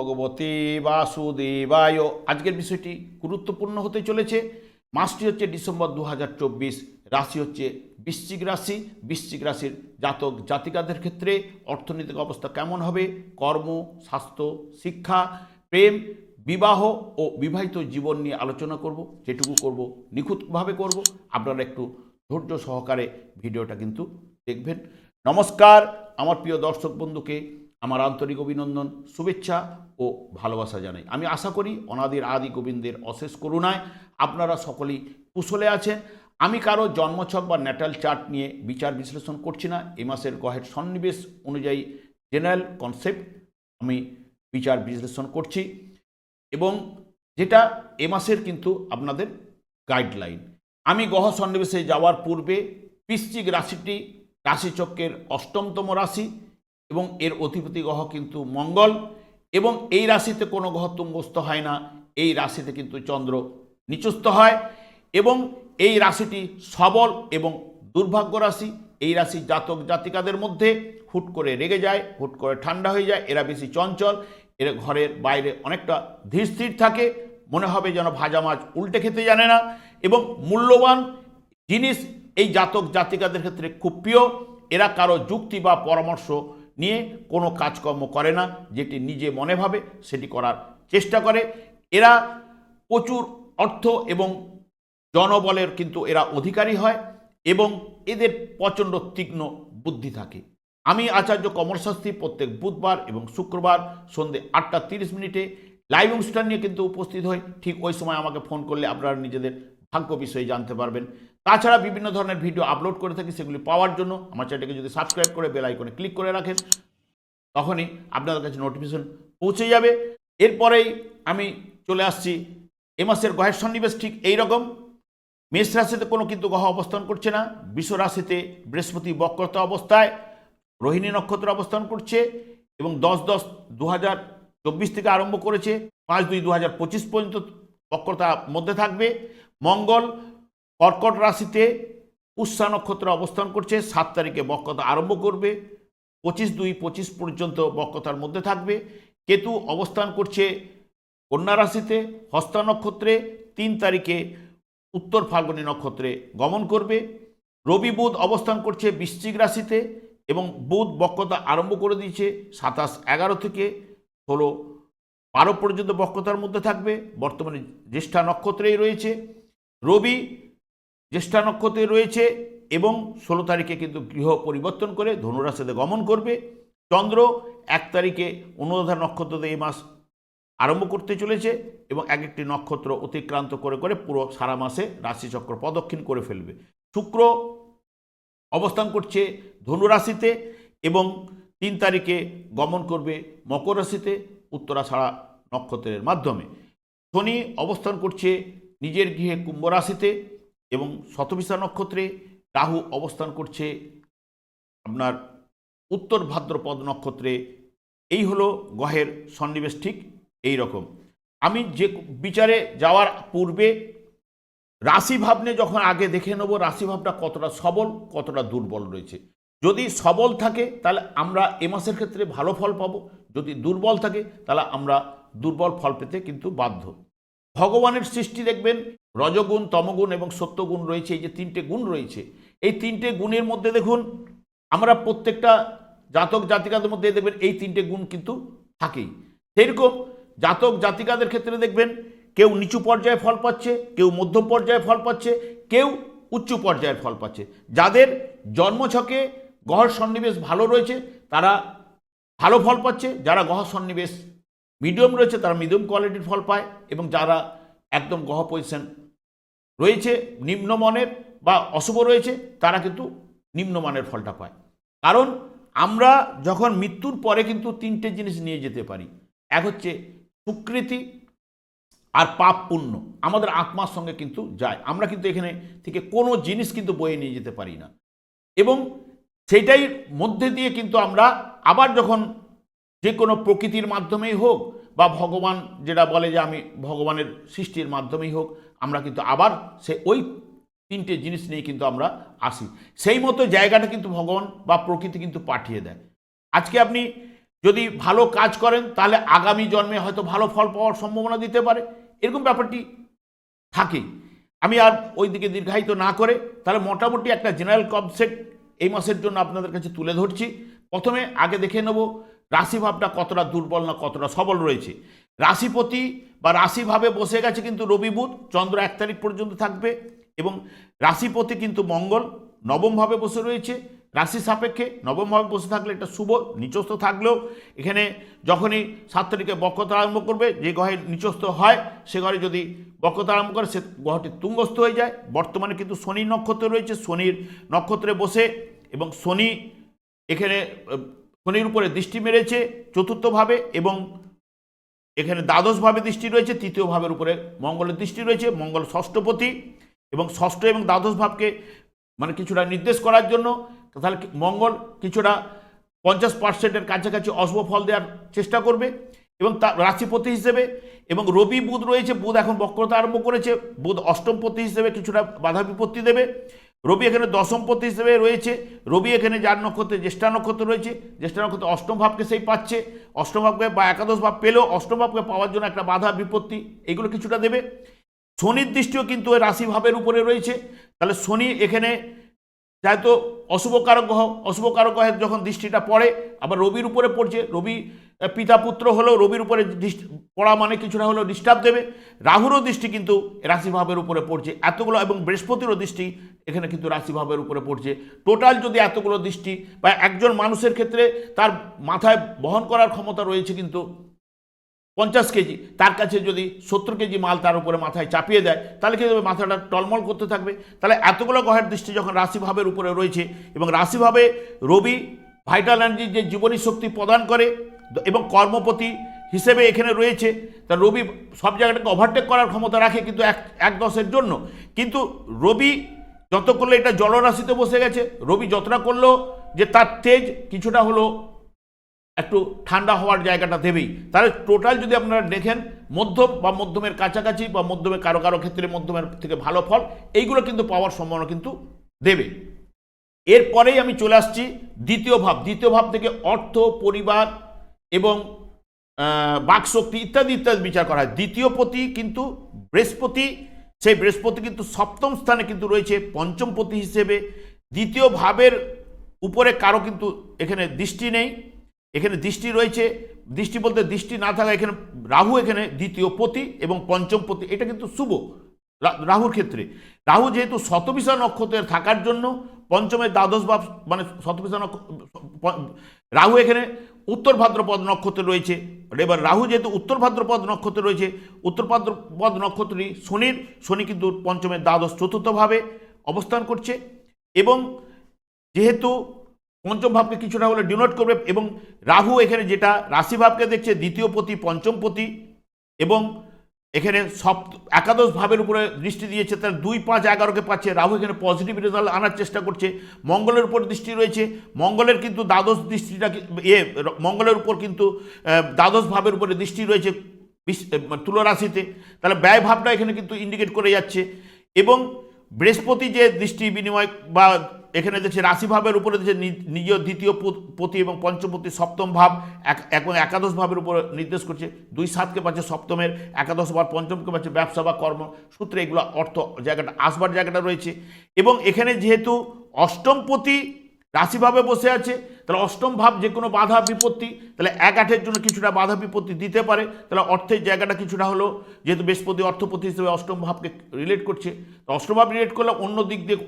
ভগবতে বাসুদেবায়। আজকের বিষয়টি গুরুত্বপূর্ণ হতে চলেছে। মাসটি হচ্ছে ডিসেম্বর দু হাজার চব্বিশ, রাশি হচ্ছে বৃশ্চিক রাশি। বৃশ্চিক রাশির জাতক জাতিকাদের ক্ষেত্রে অর্থনৈতিক অবস্থা কেমন হবে? কর্ম, স্বাস্থ্য, শিক্ষা, প্রেম, বিবাহ ও বিবাহিত জীবন নিয়ে আলোচনা করব। যেটুকু করব, নিখুঁতভাবে করব। আপনারা একটু ধৈর্য সহকারে ভিডিওটা কিন্তু দেখবেন। নমস্কার, আমার প্রিয় দর্শক বন্ধুকে। আমার আন্তরিক অভিনন্দন, শুভেচ্ছা ও ভালোবাসা জানাই। আমি আশা করি অনাদির আদি গোবিন্দের অশেষ করুণায় আপনারা সকলেই কুশলে আছেন। আমি কারও জন্মছক বা ন্যাটাল চার্ট নিয়ে বিচার বিশ্লেষণ করছি না। এ মাসের গহের সন্নিবেশ অনুযায়ী জেনারেল কনসেপ্ট আমি বিচার বিশ্লেষণ করছি এবং যেটা এ মাসের কিন্তু আপনাদের গাইডলাইন। আমি গহ সন্নিবেশে যাওয়ার পূর্বে বৃশ্চিক রাশিটি রাশিচক্রের অষ্টমতম রাশি। এবং এর অধিপতি গ্রহ কিন্তু মঙ্গল এবং এই রাশিতে কোনো গ্রহ তুঙ্গস্থ হয় না। এই রাশিতে কিন্তু চন্দ্র নিচস্থ হয় এবং এই রাশিটি সবল এবং দুর্ভাগ্য রাশি। এই রাশি জাতক জাতিকাদের মধ্যে হুট করে রেগে যায়, হুট করে ঠান্ডা হয়ে যায়, এরা বেশি চঞ্চল, এরা ঘরের বাইরে অনেকটা ধীর থাকে, মনে হবে যেন ভাজা মাছ উল্টে খেতে জানে না এবং মূল্যবান জিনিস এই জাতক জাতিকাদের ক্ষেত্রে খুব প্রিয়। এরা কারও যুক্তি বা পরামর্শ নিয়ে কোনো কাজকর্ম করে না, যেটি নিজে মনে ভাবে সেটি করার চেষ্টা করে। এরা প্রচুর অর্থ এবং জনবলের কিন্তু এরা অধিকারী হয় এবং এদের প্রচণ্ড তীক্ষ্ণ বুদ্ধি থাকে। আমি আচার্য কমরশাস্ত্রী প্রত্যেক বুধবার এবং শুক্রবার সন্ধে আটটা তিরিশ মিনিটে লাইভ অনুষ্ঠান নিয়ে কিন্তু উপস্থিত হই। ঠিক ওই সময় আমাকে ফোন করলে আপনারা নিজেদের ভাগ্য বিষয়ে জানতে পারবেন। তাছাড়া বিভিন্ন ধরনের ভিডিও আপলোড করে থাকি, সেগুলি পাওয়ার জন্য আমার চ্যানেলটিকে যদি সাবস্ক্রাইব করে বেল আইকনে ক্লিক করে রাখেন, তখনই আপনাদের কাছে নোটিফিকেশন পৌঁছে যাবে। এরপরেই আমি চলে আসছি, এ মাসের গ্রহের সন্নিবেশ ঠিক এই রকম মেষ রাশিতে কোনো কিন্তু গ্রহ অবস্থান করছে না বিশ্ব রাশিতে বৃহস্পতি বক্রতা অবস্থায়, রোহিণী নক্ষত্র অবস্থান করছে এবং দশ দশ দু হাজার চব্বিশ থেকে আরম্ভ করেছে, পাঁচ দুই দু হাজার পঁচিশ পর্যন্ত বক্রতা মধ্যে থাকবে। মঙ্গল কর্কট রাশিতে উৎসা নক্ষত্র অবস্থান করছে, সাত তারিখে বক্রতা আরম্ভ করবে, পঁচিশ দুই পঁচিশ পর্যন্ত বক্রতার মধ্যে থাকবে। কেতু অবস্থান করছে কন্যা রাশিতে, হস্তা নক্ষত্রে, তিন তারিখে উত্তর ফাল্গুনী নক্ষত্রে গমন করবে। রবি বুধ অবস্থান করছে বৃশ্চিক রাশিতে এবং বুধ বক্রতা আরম্ভ করে দিয়েছে সাতাশ এগারো থেকে ষোলো বারো পর্যন্ত বক্রতার মধ্যে থাকবে। বর্তমানে জ্যেষ্ঠা নক্ষত্রেই রয়েছে। রবি জ্যেষ্ঠা নক্ষত্রে রয়েছে এবং ষোলো তারিখে কিন্তু গৃহ পরিবর্তন করে ধনুরাশিতে গমন করবে। চন্দ্র এক তারিখে অনুরাধা নক্ষত্রতে এই মাস আরম্ভ করতে চলেছে এবং এক একটি নক্ষত্র অতিক্রান্ত করে করে পুরো সারা মাসে রাশিচক্র প্রদক্ষিণ করে ফেলবে। শুক্র অবস্থান করছে ধনুরাশিতে এবং তিন তারিখে গমন করবে মকর রাশিতে উত্তরা উত্তরাছাড়া নক্ষত্রের মাধ্যমে। শনি অবস্থান করছে নিজের গৃহে কুম্ভ রাশিতে এবং শতবিশা নক্ষত্রে রাহু অবস্থান করছে আপনার উত্তর ভাদ্রপদ নক্ষত্রে। এই হলো গ্রহের সন্নিবেশ ঠিক এই রকম। আমি যে বিচারে যাওয়ার পূর্বে রাশিভাব নিয়ে যখন আগে দেখে নেব, রাশিভাবটা কতটা সবল, কতটা দুর্বল রয়েছে। যদি সবল থাকে, তাহলে আমরা এ মাসের ক্ষেত্রে ভালো ফল পাবো। যদি দুর্বল থাকে, তাহলে আমরা দুর্বল ফল পেতে কিন্তু বাধ্য। ভগবানের সৃষ্টি দেখবেন রজগুণ, তমগুণ এবং সত্যগুণ রয়েছে, এই যে তিনটে গুণ রয়েছে। এই তিনটে গুণের মধ্যে দেখুন, আমরা প্রত্যেকটা জাতক জাতিকাদের মধ্যে দেখবেন এই তিনটে গুণ কিন্তু থাকেই। সেরকম জাতক জাতিকাদের ক্ষেত্রে দেখবেন, কেউ নিচু পর্যায়ে ফল পাচ্ছে, কেউ মধ্যম পর্যায়ে ফল পাচ্ছে, কেউ উচ্চ পর্যায়ের ফল পাচ্ছে। যাদের জন্মছকে গ্রহ সন্নিবেশ ভালো রয়েছে, তারা ভালো ফল পাচ্ছে, যারা গহ সন্নিবেশ মিডিয়াম রয়েছে, তারা মিডিয়াম কোয়ালিটির ফল পায় এবং যারা একদম গ্রহ পজিশন রয়েছে, নিম্নমানের বা অশুভ রয়েছে, তারা কিন্তু নিম্নমানের ফলটা পায়। কারণ আমরা যখন মৃত্যুর পরে কিন্তু তিনটে জিনিস নিয়ে যেতে পারি। এক হচ্ছে সুকৃতি আর পাপ পুণ্য। আমাদের আত্মার সঙ্গে কিন্তু যায়। আমরা কিন্তু এখানে থেকে কোনো জিনিস কিন্তু বয়ে নিয়ে যেতে পারি না। এবং সেটাই মধ্যে দিয়ে কিন্তু আমরা আবার যখন যে কোনো প্রকৃতির মাধ্যমেই হোক বা ভগবান যেটা বলে যে আমি ভগবানের সৃষ্টির মাধ্যমেই হোক, আমরা কিন্তু আবার সে ওই তিনটে জিনিস নিয়ে কিন্তু আমরা আসি। সেই মতো জায়গাটা কিন্তু ভগবান বা প্রকৃতি কিন্তু পাঠিয়ে দেয়। আজকে আপনি যদি ভালো কাজ করেন, তাহলে আগামী জন্মে হয়তো ভালো ফল পাওয়ার সম্ভাবনা দিতে পারে। এরকম ব্যাপারটি থাকে আমি আর ওই দিকে দীর্ঘায়িত না করে, তাহলে মোটামুটি একটা জেনারেল কনসেপ্ট এই মাসের জন্য আপনাদের কাছে তুলে ধরছি। প্রথমে আগে দেখে নেব রাশিভাবটা কতটা দুর্বল না কতটা সবল রয়েছে। রাশিপতি বা রাশিভাবে বসে গেছে কিন্তু রবি বুধ, চন্দ্র এক তারিখ পর্যন্ত থাকবে এবং রাশিপতি কিন্তু মঙ্গল, নবমভাবে বসে রয়েছে রাশি সাপেক্ষে। নবমভাবে বসে থাকলে এটা শুভ, নিচস্থ থাকলেও এখানে যখনই সাত তারিখে বক্রতা আরম্ভ করবে, যে গ্রহে নিচস্থ হয়, সে ঘরে যদি বক্রতা আরম্ভ করে, সে গ্রহটি তুঙ্গস্থ হয়ে যায়। বর্তমানে কিন্তু শনি নক্ষত্র রয়েছে, শনির নক্ষত্রে বসে এবং শনি এখানে শনির উপরে দৃষ্টি মেরেছে চতুর্থভাবে এবং এখানে দ্বাদশভাবে দৃষ্টি রয়েছে তৃতীয় ভাবের উপরে মঙ্গলের দৃষ্টি রয়েছে, মঙ্গল ষষ্ঠপতি এবং ষষ্ঠ এবং দ্বাদশ ভাবকে মানে কিছুটা নির্দেশ করার জন্য তাহলে মঙ্গল কিছুটা পঞ্চাশ পার্সেন্টের কাছাকাছি অশুভ ফল দেওয়ার চেষ্টা করবে এবং তার রাশিপতি হিসেবে এবং রবি বুধ রয়েছে, বুধ এখন বক্রতা আরম্ভ করেছে, বুধ অষ্টমপতি হিসেবে কিছুটা বাধা বিপত্তি দেবে রবি এখানে দশমপতি হিসেবে রয়েছে। রবি এখানে যার নক্ষত্রে জ্যেষ্ঠা নক্ষত্র রয়েছে, জ্যেষ্ঠা নক্ষত্র অষ্টম ভাবকে সেই পাচ্ছে, অষ্টম ভাবকে বা একাদশ ভাব পেলেও অষ্টম ভাবকে পাওয়ার জন্য একটা বাধা, বিপত্তি, এগুলো কিছুটা দেবে। শনির দৃষ্টিও কিন্তু রাশিভাবের উপরে রয়েছে। তাহলে শনি এখানে যেহেতু অশুভকারক গ্রহ অশুভকারক গ্রহের যখন দৃষ্টিটা পড়ে, আবার রবির উপরে পড়ছে, রবি পিতা পুত্র হলেও রবির উপরে দৃষ্টি, পড়া মানে কিছুটা হলেও ডিস্টার্ব দেবে। রাহুরও দৃষ্টি কিন্তু রাশিভাবের উপরে পড়ছে। এতগুলো এবং বৃহস্পতিরও দৃষ্টি এখানে কিন্তু রাশিভাবের উপরে পড়ছে। টোটাল যদি এতগুলো দৃষ্টি বা একজন মানুষের ক্ষেত্রে তার মাথায় বহন করার ক্ষমতা রয়েছে কিন্তু পঞ্চাশ কেজি, তার কাছে যদি সত্তর কেজি মাল তার উপরে মাথায় চাপিয়ে দেয়, তাহলে কি হবে? মাথাটা টলমল করতে থাকবে। তাহলে এতগুলো গ্রহের দৃষ্টি যখন রাশিভাবের উপরে রয়েছে এবং রাশিভাবে রবি ভাইটাল এনার্জির যে জীবনী শক্তি প্রদান করে এবং কর্মপতি হিসেবে এখানে রয়েছে, তা রবি সব জায়গাটাকে ওভারটেক করার ক্ষমতা রাখে কিন্তু এক এক দশের জন্য। কিন্তু রবি যত করলে এটা জলরাশিতে বসে গেছে, রবি যতটা করল যে তার তেজ কিছুটা হলো একটু ঠান্ডা হওয়ার জায়গাটা দেবেই। তাহলে টোটাল যদি আপনারা দেখেন, মধ্যম বা মধ্যমের কাছাকাছি বা মধ্যমের কারও কারও ক্ষেত্রে মধ্যমের থেকে ভালো ফল, এইগুলো কিন্তু পাওয়ার সম্ভাবনা কিন্তু দেবে। এরপরেই আমি চলে আসছি দ্বিতীয় ভাব। দ্বিতীয় ভাব থেকে অর্থ, পরিবার এবং বাকশক্তি ইত্যাদি ইত্যাদি বিচার করা হয়। দ্বিতীয় পতি কিন্তু বৃহস্পতি, সেই বৃহস্পতি কিন্তু সপ্তম স্থানে কিন্তু রয়েছে পঞ্চম পতি হিসেবে। দ্বিতীয় ভাবের উপরে কারও কিন্তু এখানে দৃষ্টি নেই। এখানে দৃষ্টি রয়েছে, দৃষ্টি বলতে দৃষ্টি না থাকা এখানে রাহু এখানে দ্বিতীয় পতি এবং পঞ্চম পতি, এটা কিন্তু শুভ রাহুর ক্ষেত্রে। রাহু যেহেতু শতবিশা নক্ষত্রের থাকার জন্য পঞ্চমের দ্বাদশ বা মানে শতবিশা রাহু এখানে উত্তর ভাদ্রপদ নক্ষত্রে রয়েছে। এবার রাহু যেহেতু উত্তর ভাদ্রপদ নক্ষত্রে রয়েছে, উত্তর ভাদ্রপদ নক্ষত্রটি শনির, শনি কিন্তু পঞ্চমের দ্বাদশ চতুর্থভাবে অবস্থান করছে এবং যেহেতু পঞ্চম ভাবকে কিছুটা হলে ডিনোট করবে এবং রাহু এখানে যেটা রাশিভাবকে দেখছে দ্বিতীয় পতি পঞ্চম পতি এবং এখানে সপ্ত একাদশ ভাবের উপরে দৃষ্টি দিয়েছে তার দুই পাঁচ এগারোকে পাচ্ছে রাহু এখানে পজিটিভ রেজাল্ট আনার চেষ্টা করছে। মঙ্গলের উপর দৃষ্টি রয়েছে মঙ্গলের কিন্তু দ্বাদশ দৃষ্টিটা এ মঙ্গলের উপর কিন্তু দ্বাদশ ভাবের উপরে দৃষ্টি রয়েছে বিশ- আহ, তুলা রাশিতে। তাহলে ব্যয় ভাবটা এখানে কিন্তু ইন্ডিকেট করে যাচ্ছে এবং বৃহস্পতি যে দৃষ্টি বিনিময় বা এখানে দেখছে রাশিভাবের উপরে দেখছে নিজ, দ্বিতীয় পতি এবং পঞ্চপতি সপ্তম ভাব এবং একাদশ ভাবের উপর নির্দেশ করছে। দুই সাতকে পাচ্ছে সপ্তমের, একাদশ ভাব পঞ্চমকে পাচ্ছে ব্যবসা বা কর্ম। সূত্রে এগুলো অর্থ জায়গাটা, আসবার জায়গাটা রয়েছে। এবং এখানে যেহেতু অষ্টমপতি রাশিভাবে বসে আছে, তাহলে অষ্টম ভাব যে কোনো বাধা বিপত্তি, তাহলে এক আঠের জন্য কিছুটা বাধা বিপত্তি দিতে পারে। তাহলে অর্থের জায়গাটা কিছুটা হলো, যেহেতু বৃহস্পতি অর্থপতি হিসেবে অষ্টম ভাবকে রিলেট করছে, তো অষ্টম ভাব রিলেট করলে অন্য দিক দিয়ে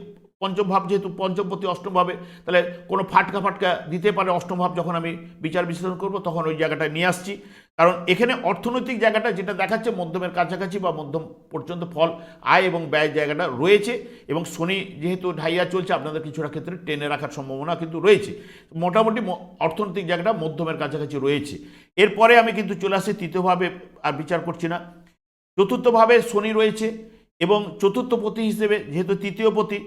পঞ্চম ভাব যেহেতু পঞ্চমপতি অষ্টম ভাবে, তাহলে কোনো ফাটকা ফাটকা দিতে পারে অষ্টম ভাব যখন আমি বিচার বিশ্লেষণ করব, তখন ওই জায়গাটায় নিয়ে আসছি। কারণ এখানে অর্থনৈতিক জায়গাটা যেটা দেখাচ্ছে, মধ্যমের কাছাকাছি বা মধ্যম পর্যন্ত ফল, আয় এবং ব্যয় জায়গাটা রয়েছে। এবং শনি যেহেতু ঢাইয়া চলছে, আপনাদের কিছুটা ক্ষেত্রে টেনে রাখার সম্ভাবনা কিন্তু রয়েছে। মোটামুটি অর্থনৈতিক জায়গাটা মধ্যমের কাছাকাছি রয়েছে। এরপরে আমি কিন্তু চলে আসি তৃতীয়ভাবে আর বিচার করছি না। চতুর্থভাবে শনি রয়েছে এবং চতুর্থ পতি হিসেবে, যেহেতু তৃতীয় পতি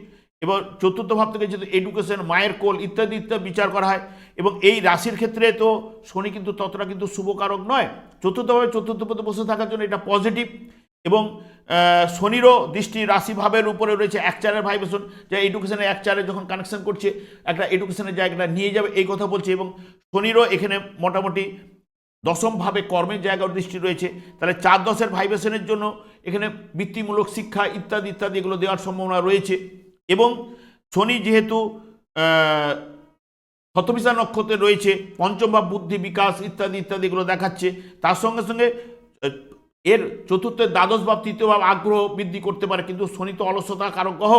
এবং চতুর্থ ভাব থেকে যেহেতু এডুকেশন মায়ের কোল ইত্যাদি ইত্যাদি বিচার করা হয়, এবং এই রাশির ক্ষেত্রে তো শনি কিন্তু ততটা কিন্তু শুভকারক নয়। চতুর্থভাবে চতুর্থ পদে বসে থাকার জন্য এটা পজিটিভ এবং শনিরও দৃষ্টি রাশিভাবের উপরে রয়েছে, এক চারের ভাইব্রেশন যে এডুকেশনের এক চারে যখন কানেকশন করছে, একটা এডুকেশনের জায়গাটা নিয়ে যাবে, এই কথা বলছে এবং শনিরও এখানে মোটামুটি দশমভাবে কর্মের জায়গার দৃষ্টি রয়েছে। তাহলে চার দশের ভাইব্রেশনের জন্য এখানে বৃত্তিমূলক শিক্ষা ইত্যাদি ইত্যাদি এগুলো দেওয়ার সম্ভাবনা রয়েছে। এবং শনি যেহেতু শতবিশা নক্ষত্রে রয়েছে, পঞ্চম ভাব বুদ্ধি বিকাশ ইত্যাদি ইত্যাদিগুলো দেখাচ্ছে, তার সঙ্গে সঙ্গে এর চতুর্থের দ্বাদশ ভাব তৃতীয় ভাব আগ্রহ বৃদ্ধি করতে পারে, কিন্তু শনি তো অলসতা কারক গ্রহ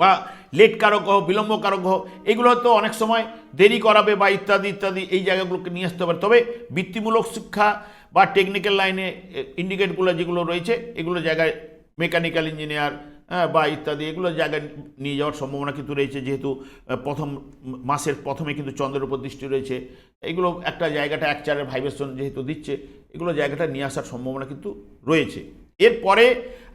বা লেট কারক গ্রহ, বিলম্ব কারক গ্রহ, এগুলো হয়তো অনেক সময় দেরি করাবে বা ইত্যাদি ইত্যাদি, এই জায়গাগুলোকে নিয়ে আসতে পারে। তবে বৃত্তিমূলক শিক্ষা বা টেকনিক্যাল লাইনে ইন্ডিকেটগুলো যেগুলো রয়েছে, এগুলো জায়গায় মেকানিক্যাল ইঞ্জিনিয়ার হ্যাঁ, বা ইত্যাদি এগুলো জায়গায় নিয়ে যাওয়ার সম্ভাবনা কিন্তু রয়েছে যেহেতু প্রথম মাসের প্রথমে কিন্তু চন্দ্রের উপর দৃষ্টি রয়েছে। এগুলো একটা জায়গাটা এক চারের ভাইব্রেশন যেহেতু দিচ্ছে এগুলো জায়গাটা নিয়ে আসার সম্ভাবনা কিন্তু রয়েছে। এরপরে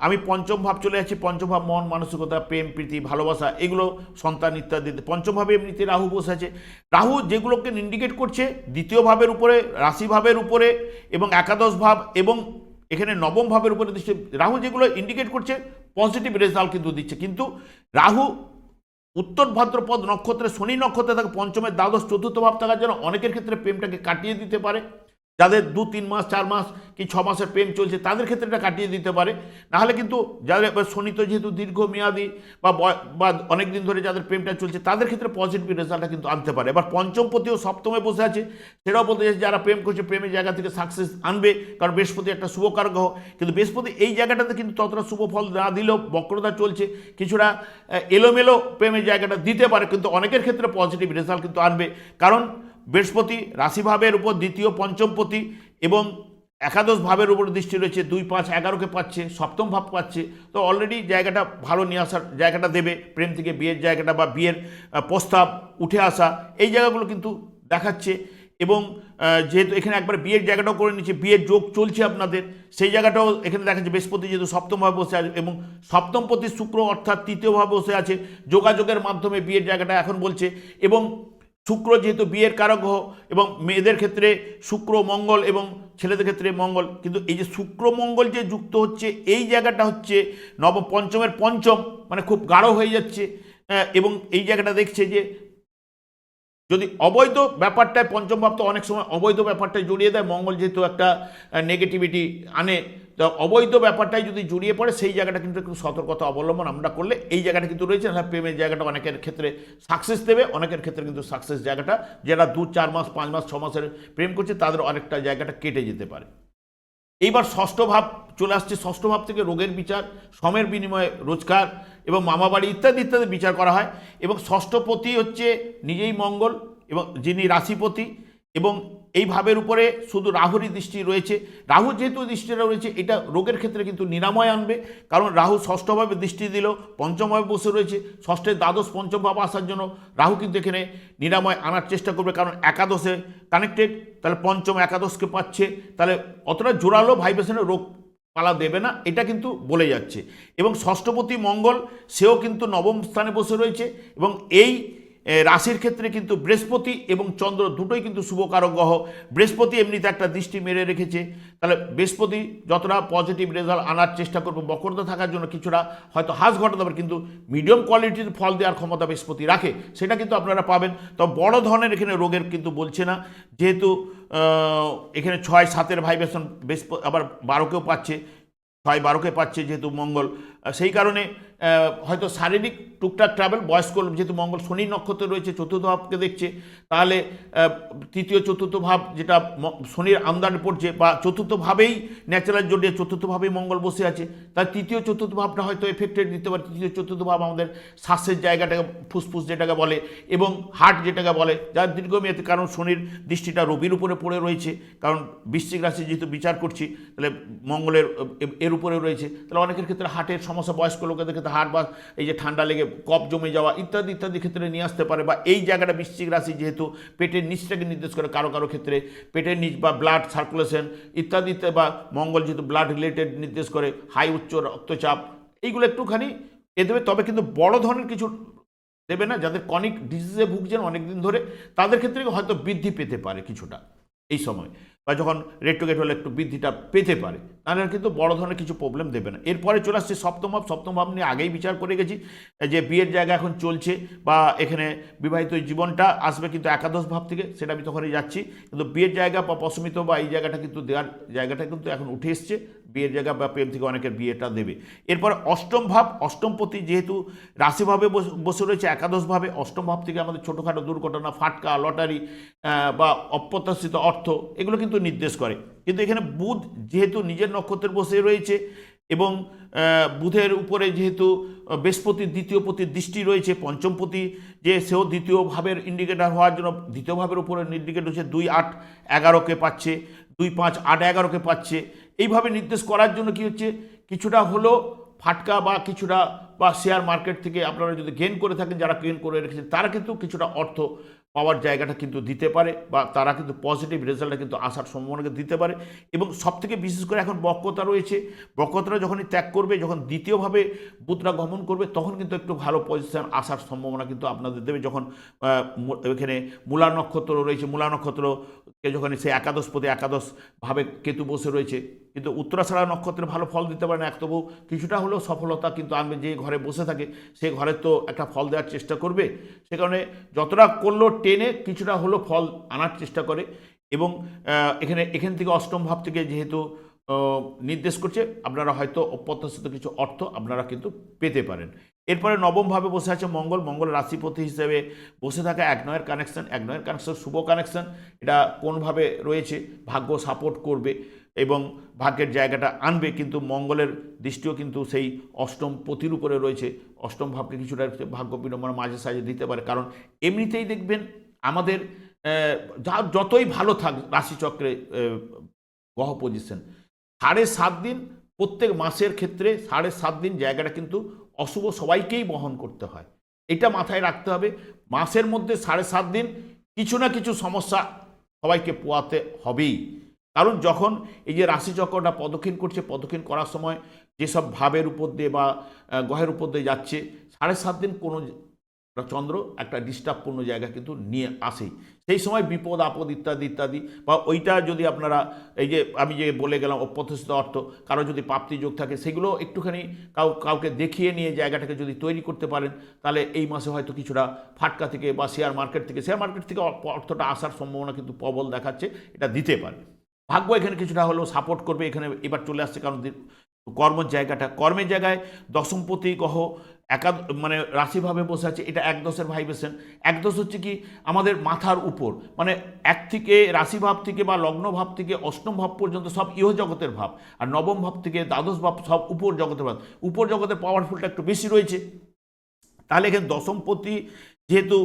আমি পঞ্চম ভাব চলে যাচ্ছি পঞ্চম ভাব মন মানসিকতা প্রেম প্রীতি ভালোবাসা এগুলো সন্তান ইত্যাদি। পঞ্চম ভাবে এমনিতে রাহু বসে আছে। রাহু যেগুলোকে ইন্ডিকেট করছে দ্বিতীয় ভাবের উপরে রাশি ভাবের উপরে এবং একাদশ ভাব এবং এখানে নবম ভাবের উপরে দৃষ্টি রাহু যেগুলো ইন্ডিকেট করছে পজিটিভ রেজাল্ট কিন্তু দিচ্ছে। কিন্তু রাহু উত্তর ভাদ্রপদ নক্ষত্রে শনি নক্ষত্রে থাকে পঞ্চমের দ্বাদশ চতুর্থ ভাব থাকার জন্য অনেকের ক্ষেত্রে প্রেমটাকে কাটিয়ে দিতে পারে। যাদের দু, তিন মাস, চার মাস কি ছ মাসের প্রেম চলছে, তাদের ক্ষেত্রে এটা কাটিয়ে দিতে পারে। নাহলে কিন্তু যাদের শনি তো যেহেতু দীর্ঘমেয়াদী বা বা অনেক দিন ধরে যাদের প্রেমটা চলছে, তাদের ক্ষেত্রে পজিটিভ রেজাল্টটা কিন্তু আনতে পারে। এবার পঞ্চমপতিও সপ্তমে বসে আছে, সেটাও বলতে চাইছে যারা প্রেম করছে, প্রেমের জায়গা থেকে সাকসেস আনবে, কারণ বৃহস্পতি একটা শুভকারক কিন্তু বৃহস্পতি এই জায়গাটাতে কিন্তু ততটা শুভ ফল না দিলেও বক্রতা চলছে, কিছুটা এলোমেলো প্রেমের জায়গাটা দিতে পারে, কিন্তু অনেকের ক্ষেত্রে পজিটিভ রেজাল্ট কিন্তু আনবে। কারণ বৃহস্পতি রাশিভাবের উপর, দ্বিতীয় পঞ্চমপতি এবং একাদশ ভাবের উপর দৃষ্টি রয়েছে, দুই পাঁচ এগারোকে পাচ্ছে, সপ্তম ভাব পাচ্ছে। তো অলরেডি জায়গাটা ভালো নিয়ে আসার জায়গাটা দেবে, প্রেম থেকে বিয়ের জায়গাটা বা বিয়ের প্রস্তাব উঠে আসা, এই জায়গাগুলো কিন্তু দেখাচ্ছে। এবং যেহেতু এখানে একবার বিয়ের জায়গাটাও করে নিচ্ছে, বিয়ের যোগ চলছে আপনাদের, সেই জায়গাটাও এখানে দেখাচ্ছে বৃহস্পতি যেহেতু সপ্তমভাবে বসে আছে এবং সপ্তমপতি শুক্র অর্থাৎ তৃতীয়ভাবে বসে আছে, যোগাযোগের মাধ্যমে বিয়ের জায়গাটা এখন বলছে। এবং শুক্র যেহেতু বিয়ের কারক গ্রহ এবং মেয়েদের ক্ষেত্রে শুক্র মঙ্গল এবং ছেলেদের ক্ষেত্রে মঙ্গল কিন্তু এই যে শুক্র মঙ্গল যে যুক্ত হচ্ছে এই জায়গাটা হচ্ছে নব পঞ্চমের পঞ্চম মানে খুব গাঢ় হয়ে যাচ্ছে আহ, এবং এই জায়গাটা দেখছে যে যদি অবৈধ ব্যাপারটায় পঞ্চম ভাব তো অনেক সময় অবৈধ ব্যাপারটায় জড়িয়ে দেয় মঙ্গল যেহেতু একটা নেগেটিভিটি আনে তো অবৈধ ব্যাপারটাই যদি জড়িয়ে পড়ে, সেই জায়গাটা কিন্তু একটু সতর্কতা অবলম্বন আমরা করলে এই জায়গাটা কিন্তু রয়েছে। না প্রেমের জায়গাটা অনেকের ক্ষেত্রে সাকসেস দেবে, অনেকের ক্ষেত্রে কিন্তু সাকসেস জায়গাটা, যারা দু, চার মাস, পাঁচ মাস, ছ মাসের প্রেম করছে, তাদের অনেকটা জায়গাটা কেটে যেতে পারে। এইবার ষষ্ঠ ভাব চলে আসছে। ষষ্ঠ ভাব থেকে রোগের বিচার, সমের বিনিময়ে রোজগার এবং মামাবাড়ি ইত্যাদি ইত্যাদি বিচার করা হয়। এবং ষষ্ঠপতি হচ্ছে নিজেই মঙ্গল এবং যিনি রাশিপতি এবং এই ভাবের উপরে শুধু রাহুরই দৃষ্টি রয়েছে। রাহু যেহেতু দৃষ্টিটা রয়েছে, এটা রোগের ক্ষেত্রে কিন্তু নিরাময় আনবে। কারণ রাহু ষষ্ঠভাবে দৃষ্টি দিল, পঞ্চমভাবে বসে রয়েছে। ষষ্ঠের দ্বাদশ পঞ্চম ভাব আসার জন্য রাহু কিন্তু এখানে নিরাময় আনার চেষ্টা করবে। কারণ একাদশে কানেক্টেড তাহলে পঞ্চম একাদশকে পাচ্ছে। তাহলে অতটা জোরালো ভাইব্রেশনের রোগ পালা দেবে না, এটা কিন্তু বলে যাচ্ছে। এবং ষষ্ঠপতি মঙ্গল, সেও কিন্তু নবম স্থানে বসে রয়েছে। এবং এই রাশির ক্ষেত্রে কিন্তু বৃহস্পতি এবং চন্দ্র দুটোই কিন্তু শুভকারক গ্রহ বৃহস্পতি এমনিতে একটা দৃষ্টি মেরে রেখেছে। তাহলে বৃহস্পতি যতটা পজিটিভ রেজাল্ট আনার চেষ্টা করবে বক্রতা থাকার জন্য কিছুটা হয়তো হ্রাস ঘটাতে পারে, কিন্তু মিডিয়াম কোয়ালিটির ফল দেওয়ার ক্ষমতা বৃহস্পতি রাখে। সেটা কিন্তু আপনারা পাবেন। তো বড় ধরনের এখানে রোগের কিন্তু বলছে না। যেহেতু এখানে ছয় সাতের ভাইব্রেশন আবার বারোকেও পাচ্ছে। ছয় বারোকে পাচ্ছে যেহেতু মঙ্গল। সেই কারণে হয়তো শারীরিক টুকটাক ট্রাভেল বয়স্ক যেহেতু মঙ্গল শনি নক্ষত্রে রয়েছে, চতুর্থ ভাবকে দেখছে, তাহলে তৃতীয়, চতুর্থ ভাব যেটা শনির আমদানি পড়ছে, বা চতুর্থ ভাবেই ন্যাচারাল জড়িয়ে চতুর্থ ভাবেই মঙ্গল বসে আছে তার তৃতীয়, চতুর্থ ভাবটা হয়তো এফেক্টেড দিতে পারে। তৃতীয়, চতুর্থ ভাব আমাদের শ্বাসের জায়গাটাকে, ফুসফুস যেটাকে বলে, এবং হার্ট যেটাকে বলে যার দীর্ঘমেয়াদী, কারণ শনির দৃষ্টিটা রবির উপরে পড়ে রয়েছে, কারণ বৃশ্চিক রাশি যেহেতু বিচার করছি, তাহলে মঙ্গলের এর উপরে রয়েছে, তাহলে অনেকের ক্ষেত্রে হার্টের সমস্যা বয়স্ক লোকেদের ক্ষেত্রে হার্ট বা এই যে ঠান্ডা লেগে কফ জমে যাওয়া ইত্যাদি ইত্যাদি ক্ষেত্রে নিয়ে আসতে পারে বা এই জায়গাটা বৃশ্চিক রাশি যেহেতু পেটের নিচটাকে নির্দেশ করে কারও কারও ক্ষেত্রে পেটের নিচ বা ব্লাড সার্কুলেশন ইত্যাদি বা মঙ্গল যেহেতু ব্লাড রিলেটেড নির্দেশ করে হাই উচ্চ রক্তচাপ, এইগুলো একটুখানি এ দেবে। তবে কিন্তু বড় ধরনের কিছু দেবে না, যাদের কনিক ডিজিজে ভুগছেন অনেক দিন ধরে, তাদের ক্ষেত্রে হয়তো বৃদ্ধি পেতে পারে কিছুটা এই সময়। বা যখন রেট টু গেট হলে একটু বৃদ্ধিটা পেতে পারে, তাহলে কিন্তু বড় ধরনের কিছু প্রবলেম দেবে না। এরপরে চলে আসছে সপ্তম ভাব। সপ্তম ভাব নিয়ে আগেই বিচার করে গেছি যে বিয়ের জায়গা এখন চলছে বা এখানে বিবাহিত জীবনটা আসবে কিন্তু একাদশ ভাব থেকে, সেটা আমি তখনই যাচ্ছি। কিন্তু বিয়ের জায়গা বা প্রশমিত বা এই জায়গাটা কিন্তু দেওয়ার জায়গাটা কিন্তু এখন উঠে এসছে। বিয়ের জায়গা বা প্রেম থেকে অনেকের বিয়েটা দেবে। এরপর অষ্টম ভাব অষ্টমপতি যেহেতু রাশিভাবে বস- রয়েছে, একাদশভাবে অষ্টম ভাব থেকে আমাদের ছোটোখাটো দুর্ঘটনা, ফাটকা, লটারি বা অপ্রত্যাশিত অর্থ, এগুলো কিন্তু নির্দেশ করে। কিন্তু এখানে বুধ যেহেতু নিজের নক্ষত্রে বসে রয়েছে এবং বুধের উপরে যেহেতু বৃহস্পতির দ্বিতীয় পতির দৃষ্টি রয়েছে পঞ্চমপতি যে সেও দ্বিতীয় ভাবের ইন্ডিকেটার হওয়ার জন্য দ্বিতীয় ভাবের উপরে ইন্ডিকেটর হচ্ছে দুই আট এগারোকে পাচ্ছে। দুই পাঁচ আট এগারোকে পাচ্ছে। এইভাবে নির্দেশ করার জন্য কি হচ্ছে? কিছুটা হলো ফাটকা বা কিছুটা বা শেয়ার মার্কেট থেকে আপনারা যদি গেন করে থাকেন, যারা গেন করে রেখেছেন, তারা কিন্তু কিছুটা অর্থ পাওয়ার জায়গাটা কিন্তু দিতে পারে বা তারা কিন্তু পজিটিভ রেজাল্টটা কিন্তু আসার সম্ভাবনাকে দিতে পারে। এবং সবথেকে বিশেষ করে এখন বক্রতা রয়েছে। বক্রতাটা যখনই ত্যাগ করবে, যখন দ্বিতীয়ভাবে বুধরা গমন করবে, তখন কিন্তু একটু ভালো পজিশন আসার সম্ভাবনা কিন্তু আপনাদের দেবে। যখন এখানে মূলা নক্ষত্র রয়েছে, মূলা নক্ষত্রকে যখন সে একাদশ পদে একাদশ ভাবে কেতু বসে রয়েছে, কিন্তু উত্তরাষাঢ়া নক্ষত্রে ভালো ফল দিতে পারে না, এক তবু কিছুটা হলেও সফলতা কিন্তু আনবে, যে ঘরে বসে থাকে, সে ঘরে তো একটা ফল দেওয়ার চেষ্টা করবে। সে কারণে যতটা করল টেনে, কিছুটা হলো ফল আনার চেষ্টা করে এবং এখানে, এখান থেকে অষ্টম ভাব থেকে যেহেতু নির্দেশ করছে, আপনারা হয়তো অপ্রত্যাশিত কিছু অর্থ আপনারা কিন্তু পেতে পারেন। এরপরে নবমভাবে বসে আছে মঙ্গল। মঙ্গল রাশিপতি হিসেবে বসে থাকা এক নয়ের কানেকশন এক নয়ের কানেকশন শুভ কানেকশন এটা কোনভাবে রয়েছে? ভাগ্য সাপোর্ট করবে এবং ভাগ্যের জায়গাটা আনবে, কিন্তু মঙ্গলের দৃষ্টিও কিন্তু সেই অষ্টম পতির উপরে রয়েছে। অষ্টম ভাবকে কিছুটা ভাগ্য বিড়ম্বনা মাঝে সাঝে দিতে পারে, কারণ এমনিতেই দেখবেন আমাদের যা, যতই ভালো থাক রাশিচক্রে গ্রহ পজিশন সাড়ে সাত দিন প্রত্যেক মাসের ক্ষেত্রে সাড়ে সাত দিন জায়গাটা কিন্তু অশুভ সবাইকেই বহন করতে হয়। এটা মাথায় রাখতে হবে। মাসের মধ্যে সাড়ে সাত দিন কিছু না কিছু সমস্যা সবাইকে পোয়াতে হবেই। কারণ যখন এই যে রাশিচক্রটা পদক্ষিণ করছে পদক্ষিণ করার সময় যেসব ভাবের উপর দিয়ে বা গ্রহের উপর দিয়ে যাচ্ছে, সাড়ে সাত দিন কোনো চন্দ্র একটা ডিস্টার্বপূর্ণ জায়গা কিন্তু নিয়ে আসেই। সেই সময় বিপদ, আপদ ইত্যাদি ইত্যাদি বা ওইটা যদি আপনারা, এই যে আমি যে বলে গেলাম অপ্রত্যাশিত অর্থ, কারও যদি প্রাপ্তি যোগ থাকে, সেগুলো একটুখানি কাউ, কাউকে দেখিয়ে নিয়ে জায়গাটাকে যদি তৈরি করতে পারেন, তাহলে এই মাসে হয়তো কিছুটা ফাটকা থেকে বা শেয়ার মার্কেট থেকে শেয়ার মার্কেট থেকে অর্থটা আসার সম্ভাবনা কিন্তু প্রবল দেখাচ্ছে, এটা দিতে পারে। ভাগ্য এখানে কিছুটা হলেও সাপোর্ট করবে, এখানে এবার চলে আসছে, কারণ কর্মের জায়গাটা। কর্মের জায়গায় দশমপতি গ্রহ একাদ মানে রাশিভাবে বসে আছে, এটা এক দশের একদশের ভাইবেশন একদশ হচ্ছে কি, আমাদের মাথার উপর মানে এক থেকে রাশিভাব থেকে বা লগ্ন ভাব থেকে অষ্টম ভাব পর্যন্ত সব ইহ জগতের ভাব, আর নবম ভাব থেকে দ্বাদশ ভাব সব উপর জগতের ভাব। উপর জগতের পাওয়ারফুলটা একটু বেশি রয়েছে। তাহলে এখানে দশমপতি যেহেতু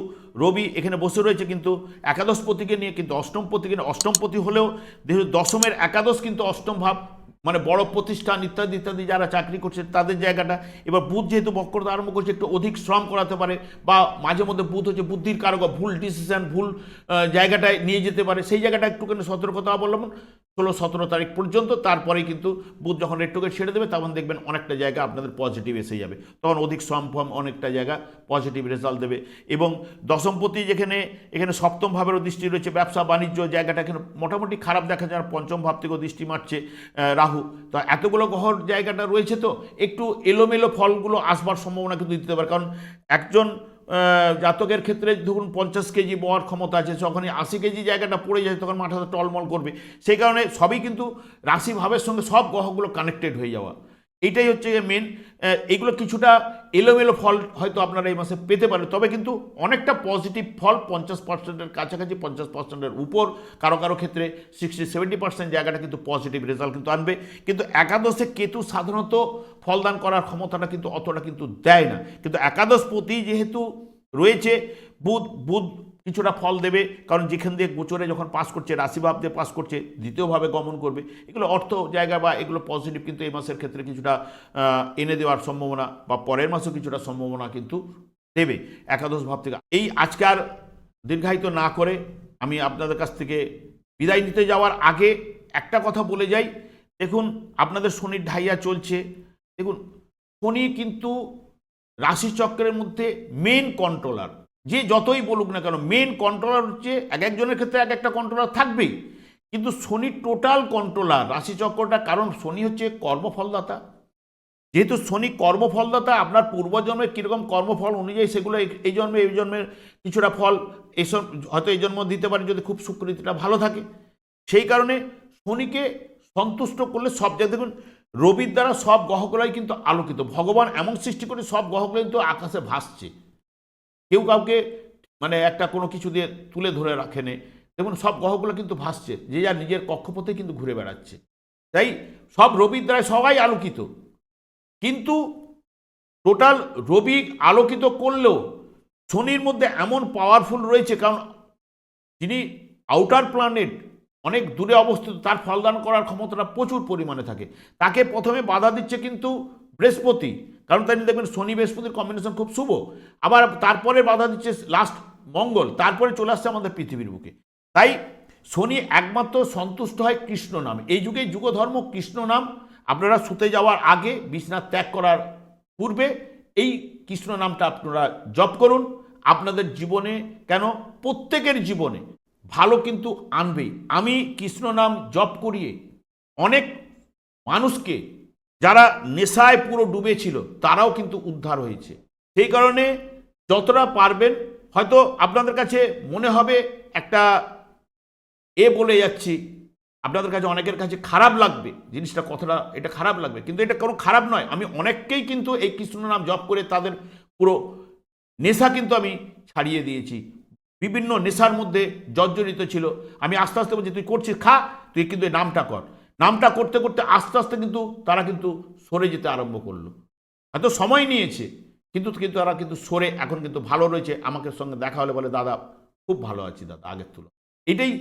রবি এখানে বসে রয়েছে, কিন্তু একাদশপতিকে নিয়ে, কিন্তু অষ্টমপতিকে নিয়ে, অষ্টমপতি হলেও দশমের একাদশ, কিন্তু অষ্টম ভাব মানে বড় প্রতিষ্ঠান ইত্যাদি ইত্যাদি যারা চাকরি করছে তাদের জায়গাটা। এবার বুধ যেহেতু বক্রতা আরম্ভ করছে, একটু অধিক শ্রম করাতে পারে বা মাঝে মধ্যে বুধ হচ্ছে বুদ্ধির কারক ভুল ডিসিশন ভুল জায়গাটায় নিয়ে যেতে পারে, সেই জায়গাটা একটুখানি সতর্কতা অবলম্বন। ষোলো সতেরো তারিখ পর্যন্ত, তারপরে কিন্তু বুধ যখন রেট্রোকে ছেড়ে দেবে, তখন দেখবেন অনেকটা জায়গা আপনাদের পজিটিভ এসে যাবে। তখন অধিক ফম অনেকটা জায়গা পজিটিভ রেজাল্ট দেবে। এবং দশমপতি যেখানে, এখানে সপ্তম ভাবেরও দৃষ্টি রয়েছে, ব্যবসা, বাণিজ্য জায়গাটা এখানে মোটামুটি খারাপ দেখা যায় পঞ্চম ভাব থেকেও দৃষ্টি মারছে রাহু। তো এতগুলো গ্রহর জায়গাটা রয়েছে তো, একটু এলোমেলো ফলগুলো আসবার সম্ভাবনা কিন্তু দিতে পারে। কারণ একজন জাতকের ক্ষেত্রে ধরুন পঞ্চাশ কেজি বওয়ার ক্ষমতা আছে, যখনই আশি কেজি জায়গাটা পড়ে যায়, তখন মাথাটা টলমল করবে। সেই কারণে সবই কিন্তু রাশিভাবের সঙ্গে সব গ্রহগুলো কানেক্টেড হয়ে যাওয়া। এটাই হচ্ছে মেন এইগুলো কিছুটা এলোমেলো ফল হয়তো আপনারা এই মাসে পেতে পারেন। তবে কিন্তু অনেকটা পজিটিভ ফল পঞ্চাশ পার্সেন্টের কাছাকাছি, পঞ্চাশ পার্সেন্টের উপর। কারও কারও ক্ষেত্রে সিক্সটি সেভেন্টি পার্সেন্ট জায়গাটা কিন্তু পজিটিভ রেজাল্ট কিন্তু আনবে। কিন্তু একাদশে কেতু সাধারণত ফলদান করার ক্ষমতাটা কিন্তু অতটা কিন্তু দেয় না। কিন্তু একাদশ প্রতি যেহেতু রয়েছে, বুধ বুধ কিছুটা ফল দেবে, কারণ যেখান দিয়ে গোচরে যখন পাস করছে, রাশিভাব দিয়ে পাস করছে, দ্বিতীয়ভাবে গমন করবে। এগুলো অর্থ জায়গা বা এগুলো পজিটিভ কিন্তু এই মাসের ক্ষেত্রে কিছুটা এনে দেওয়ার সম্ভাবনা বা পরের মাসেও কিছুটা সম্ভাবনা কিন্তু দেবে একাদশ ভাব থেকে। এই আজকার দীর্ঘায়িত না করে আমি আপনাদের কাছ থেকে বিদায় নিতে যাওয়ার আগে একটা কথা বলে যাই। দেখুন, আপনাদের শনির ঢাইয়া চলছে। দেখুন, শনি কিন্তু রাশিচক্রের মধ্যে মেন কন্ট্রোলার যে যতই বলুক না কেন মেন কন্ট্রোলার হচ্ছে এক একজনের ক্ষেত্রে এক একটা কন্ট্রোলার থাকবেই। কিন্তু শনি টোটাল কন্ট্রোলার রাশিচক্রটা কারণ শনি হচ্ছে কর্মফলদাতা। যেহেতু শনি কর্মফলদাতা, আপনার পূর্বজন্মের কীরকম কর্মফল অনুযায়ী সেগুলো এই- জন্মে, এই জন্মের কিছুটা ফল এইসব হয়তো এই জন্ম দিতে পারে যদি খুব সুকৃতিটা ভালো থাকে। সেই কারণে শনিকে সন্তুষ্ট করলে সব জায়গায় দেখুন, রবির দ্বারা সব গ্রহগুলাই কিন্তু আলোকিত। ভগবান এমন সৃষ্টি করে সব গ্রহগুলো কিন্তু আকাশে ভাসছে। কেউ কাউকে মানে একটা কোনো কিছু দিয়ে তুলে ধরে রাখেনে। দেখুন, সব গ্রহগুলো কিন্তু ভাসছে। যে যার নিজের কক্ষপথে কিন্তু ঘুরে বেড়াচ্ছে। তাই সব রবির দ্বারা সবাই আলোকিত। কিন্তু টোটাল রবি আলোকিত করলেও শনির মধ্যে এমন পাওয়ারফুল রয়েছে, কারণ যিনি আউটার প্ল্যানেট অনেক দূরে অবস্থিত, তার ফলদান করার ক্ষমতাটা প্রচুর পরিমাণে থাকে। তাকে প্রথমে বাধা দিচ্ছে কিন্তু বৃহস্পতি, কারণ তাই দেখবেন শনি বৃহস্পতির কম্বিনেশন খুব শুভ। আবার তারপরে বাধা দিচ্ছে লাস্ট মঙ্গল, তারপরে চলে আসছে আমাদের পৃথিবীর বুকে। তাই শনি একমাত্র সন্তুষ্ট হয় কৃষ্ণ নাম। এই যুগে যুগধর্ম কৃষ্ণ নাম, আপনারা শুতে যাওয়ার আগে বিছনাথ ত্যাগ করার পূর্বে এই কৃষ্ণ নামটা আপনারা জপ করুন। আপনাদের জীবনে কেন? প্রত্যেকের জীবনে ভালো কিন্তু আনবেই। আমি কৃষ্ণ নাম জপ করিয়ে অনেক মানুষকে যারা নেশায় পুরো ডুবেছিল, তারাও কিন্তু উদ্ধার হয়েছে। সেই কারণে যতটা পারবেন, হয়তো আপনাদের কাছে মনে হবে একটা এ বলে যাচ্ছি, আপনাদের কাছে অনেকের কাছে খারাপ লাগবে, জিনিসটা কতটা এটা খারাপ লাগবে, কিন্তু এটা কোনো খারাপ নয়। আমি অনেককেই কিন্তু এই কৃষ্ণ নাম জপ করে তাদের পুরো নেশা কিন্তু আমি ছাড়িয়ে দিয়েছি। বিভিন্ন নেশার মধ্যে জর্জরিত ছিল। আমি আস্তে আস্তে বলছি, তুই করছিস, খা, তুই কিন্তু এই নামটা কর। নামটা করতে করতে আস্তে আস্তে কিন্তু তারা কিন্তু সরে যেতে আরম্ভ করল। হয়তো সময় নিয়েছে, কিন্তু কিন্তু তারা কিন্তু সরে এখন কিন্তু ভালো রয়েছে। আমাকে সঙ্গে দেখা হলে বলে, দাদা, খুব ভালো আছি দাদা, আগের তুলো এটাই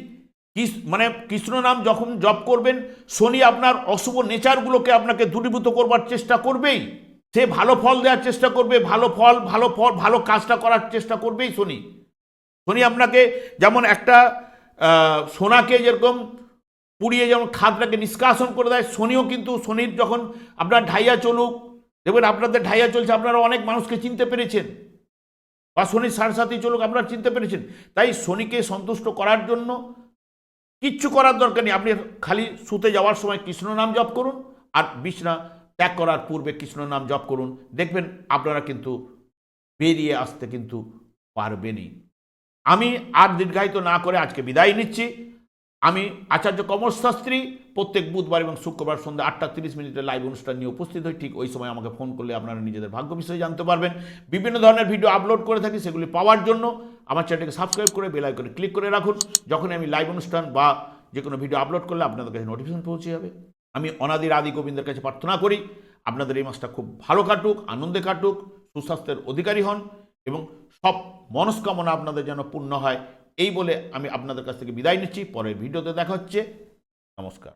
মানে কৃষ্ণ নাম যখন জপ করবেন, শনি আপনার অশুভ নেচারগুলোকে আপনাকে দূরীভূত করবার চেষ্টা করবেই। সে ভালো ফল দেওয়ার চেষ্টা করবে, ভালো ফল ভালো ফল, ভালো কাজটা করার চেষ্টা করবেই শনি। শনি আপনাকে যেমন একটা সোনাকে যেরকম পুড়িয়ে যেমন খাদটাকে নিষ্কাশন করে দেয়, শনিও কিন্তু, শনির যখন আপনার ঢাইয়া চলুক, দেখবেন আপনাদের ঢাইয়া চলছে, আপনারা অনেক মানুষকে চিনতে পেরেছেন। বা শনির সাড়ে সাথে চলুক, আপনারা চিনতে পেরেছেন। তাই শনিকে সন্তুষ্ট করার জন্য কিচ্ছু করার দরকার নেই। আপনি খালি শুতে যাওয়ার সময় কৃষ্ণ নাম জপ করুন আর বিছনা ত্যাগ করার পূর্বে কৃষ্ণ নাম জপ করুন। দেখবেন আপনারা কিন্তু বেরিয়ে আসতে কিন্তু পারবেনই। আমি আর দীর্ঘায়িত না করে আজকে বিদায় নিচ্ছি। আমি আচার্য কমল শাস্ত্রী, প্রত্যেক বুধবার এবং শুক্রবার সন্ধ্যা আটটা তিরিশ মিনিটে লাইভ অনুষ্ঠান নিয়ে উপস্থিত হই। ঠিক ওই সময় আমাকে ফোন করলে আপনারা নিজেদের ভাগ্য বিষয়ে জানতে পারবেন। বিভিন্ন ধরনের ভিডিও আপলোড করে থাকি, সেগুলি পাওয়ার জন্য আমার চ্যানেলকে সাবস্ক্রাইব করে বেল আইকনে ক্লিক করে রাখুন। যখন আমি লাইভ অনুষ্ঠান বা যে কোনো ভিডিও আপলোড করলে আপনাদের কাছে নোটিফিকেশন পৌঁছে যাবে। আমি অনাদির আদি গোবিন্দের কাছে প্রার্থনা করি, আপনাদের এই মাসটা খুব ভালো কাটুক, আনন্দে কাটুক, সুস্বাস্থ্যের অধিকারী হন এবং সব মনস্কামনা আপনাদের যেন পূর্ণ হয়। এই বলে আমি আপনাদের কাছ থেকে বিদায় নিচ্ছি। পরের ভিডিওতে দেখা হচ্ছে। নমস্কার।